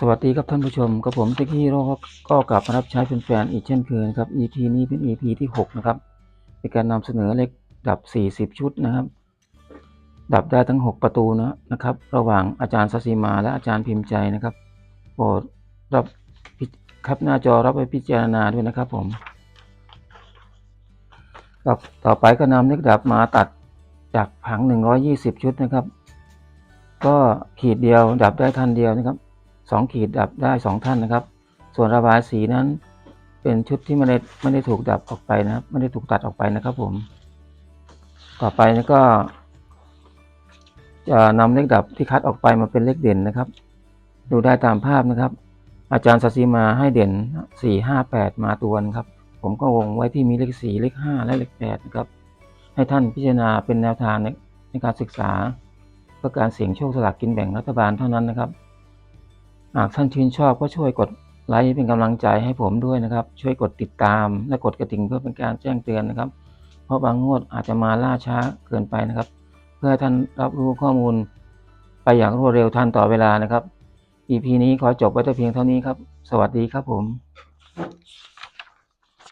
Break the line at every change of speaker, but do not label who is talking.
สวัสดีครับท่านผู้ชมกับผมเต็กฮีโรก็กลับมารับใช้แฟนๆอีกเช่นเคยครับ EP นี้เป็น EP ที่ 6 นะครับเป็นการนำเสนอเลขดับ 40 ชุดนะครับ ดับได้ทั้ง 6 ประตูนะนะครับ ระหว่างอาจารย์สัสิมาและอาจารย์พิมพ์ใจนะครับโปรดรับพิครับหน้าจอรับไปพิจารณาด้วยนะครับผมต่อต่อไปก็นำเลขดับมาตัดจากผัง 120 ชุดนะครับ ก็ขีดเดียวดับได้ท่านเดียวนะครับ สองขีดดับได้สองท่านนะครับ ส่วนระบายสีนั้น เป็นชุดที่ไม่ได้ไม่ได้ถูกดับออกไปนะครับไม่ได้ถูกตัดออกไปนะครับผม ต่อไปนี่ก็จะนำเลขดับที่คัดออกไปมาเป็นเลขเด่นนะครับ ดูได้ตามภาพนะครับ อาจารย์สัสิมาให้เด่นสี่ห้าแปดมาตัวนะครับ ผมก็วงไว้ที่มีเลขสี่เลขห้าและเลขแปดนะครับให้ท่านพิจารณาเป็นแนวทางในในการศึกษาเพื่อการเสี่ยงโชคสลากกินแบ่งรัฐบาลเท่านั้นนะครับ หากท่านชื่นชอบก็ช่วยกดไลค์เป็นกำลังใจให้ผมด้วยนะครับ ช่วยกดติดตามและกดกระดิ่งเพื่อเป็นการแจ้งเตือนนะครับ เพราะบางงวดอาจจะมาล่าช้าเกินไปนะครับ เพื่อให้ท่านรับรู้ข้อมูลไปอย่างรวดเร็วทันต่อเวลานะครับ EP นี้ขอจบไว้แต่เพียงเท่านี้ครับ สวัสดีครับผม